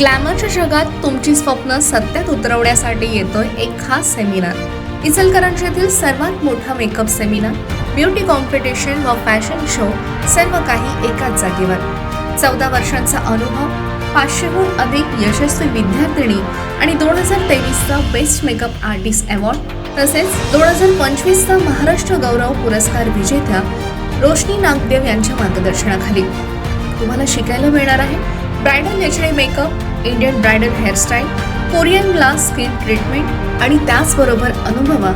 ग्लॅमरच्या जगात तुमची स्वप्न सत्यात उतरवण्यासाठी येतोय एक खास सेमिनार. इचलकरंजी येथील सर्वात मोठा मेकअप सेमिनार ब्युटी कॉम्पिटिशन व फॅशन शो सर्व काही एकाच जागेवर. चौदा वर्षांचा अनुभव पाचशेहून अधिक यशस्वी विद्यार्थिनी आणि दोन हजार तेवीसचा बेस्ट मेकअप आर्टिस्ट अवॉर्ड तसेच दोन हजार पंचवीसचा महाराष्ट्र गौरव पुरस्कार विजेत्या रोशनी नागदेव यांच्या मार्गदर्शनाखाली. तुम्हाला शिकायला मिळणार आहे bridal HD makeup Indian bridal hairstyle Korean glass skin treatment आणि त्याचबरोबर अनुभवा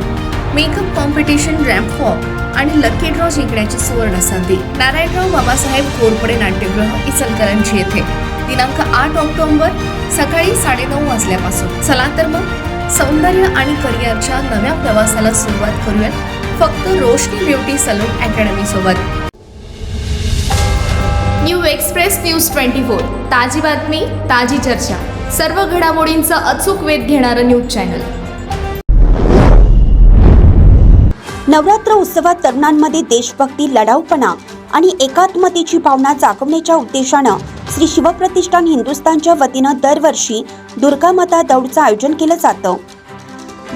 मेकअप कॉम्पिटिशन रॅम्प वॉक आणि लकी ड्रॉ जिंकण्याची सुवर्ण संधी. नारायणराव बाबासाहेब घोरपडे नाट्यगृह इचलकरंजी येथे. दिनांक आठ ऑक्टोबर सकाळी साडेनऊ वाजल्यापासून. चला तर मग सौंदर्य आणि करिअरच्या नव्या प्रवासाला सुरुवात करूयात. फक्त रोशनी ब्युटी सलून अकॅडमी सोबत new express news twenty four. ताजी बातमी ताजी चर्चा. सर्व घडामोडींचा अचूक वेध घेणारं न्यूज चॅनल. नवरात्र उत्सवात तरुणांमध्ये देशभक्ती लढाऊपणा आणि एकात्मतेची भावना जागवण्याच्या उद्देशानं श्री शिवप्रतिष्ठान हिंदुस्थानच्या वतीनं दरवर्षी दुर्गामाता दौडचं आयोजन केलं जातं.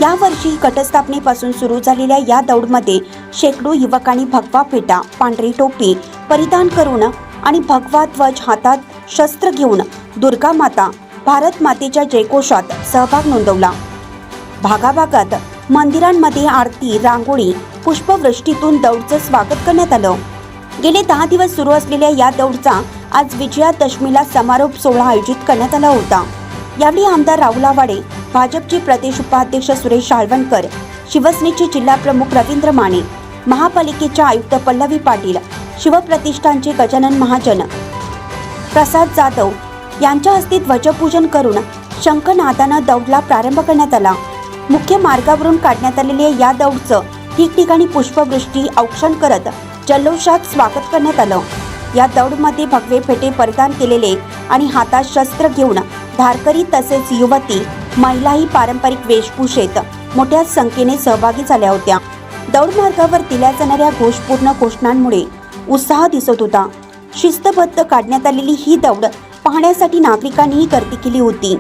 यावर्षी घटस्थापनेपासून सुरू झालेल्या या दौडमध्ये शेकडो युवकांनी भगवा फेटा पांढरी टोपी परिधान करून आणि भगवा ध्वज हातात शस्त्र घेऊन दुर्गामाता भारत मातेच्या जयकोषात सहभाग नोंदवला. भागाभागात मंदिरांमध्ये आरती रांगोळी पुष्पवृष्टीतून दौडचं स्वागत करण्यात आलं. गेले दहा दिवस सुरू असलेल्या या दौडचा आज विजयादशमीला समारोप सोहळा आयोजित करण्यात आला होता. यावेळी आमदार राहुल आवाडे भाजपचे प्रदेश उपाध्यक्ष सुरेश शाळवणकर शिवसेनेचे जिल्हाप्रमुख रवींद्र माने महापालिकेच्या आयुक्त पल्लवी पाटील शिवप्रतिष्ठानचे गजानन महाजन प्रसाद जाधव यांच्या हस्ते ध्वजपूजन करून शंखनादानं दौडला प्रारंभ करण्यात आला. मुख्य मार्गावरून काढण्यात आलेल्या या दौडचं ठिकठिकाणी पुष्पवृष्टी औक्षण करत जल्लोषात स्वागत करण्यात आलं. या दौडमध्ये भगवे फेटे परिधान केलेले आणि हातात शस्त्र घेऊन धारकरी तसेच युवती महिलाही पारंपरिक वेशभूषेत मोठ्या संख्येने सहभागी झाल्या होत्या. दौड मार्गावर दिल्या जाणाऱ्या घोषपूर्ण घोषणांमुळे उत्साह दिसत होता. शिस्तबद्ध काढण्यात आलेली ही दौड पाहण्यासाठी नागरिकांनीही गर्दी केली होती.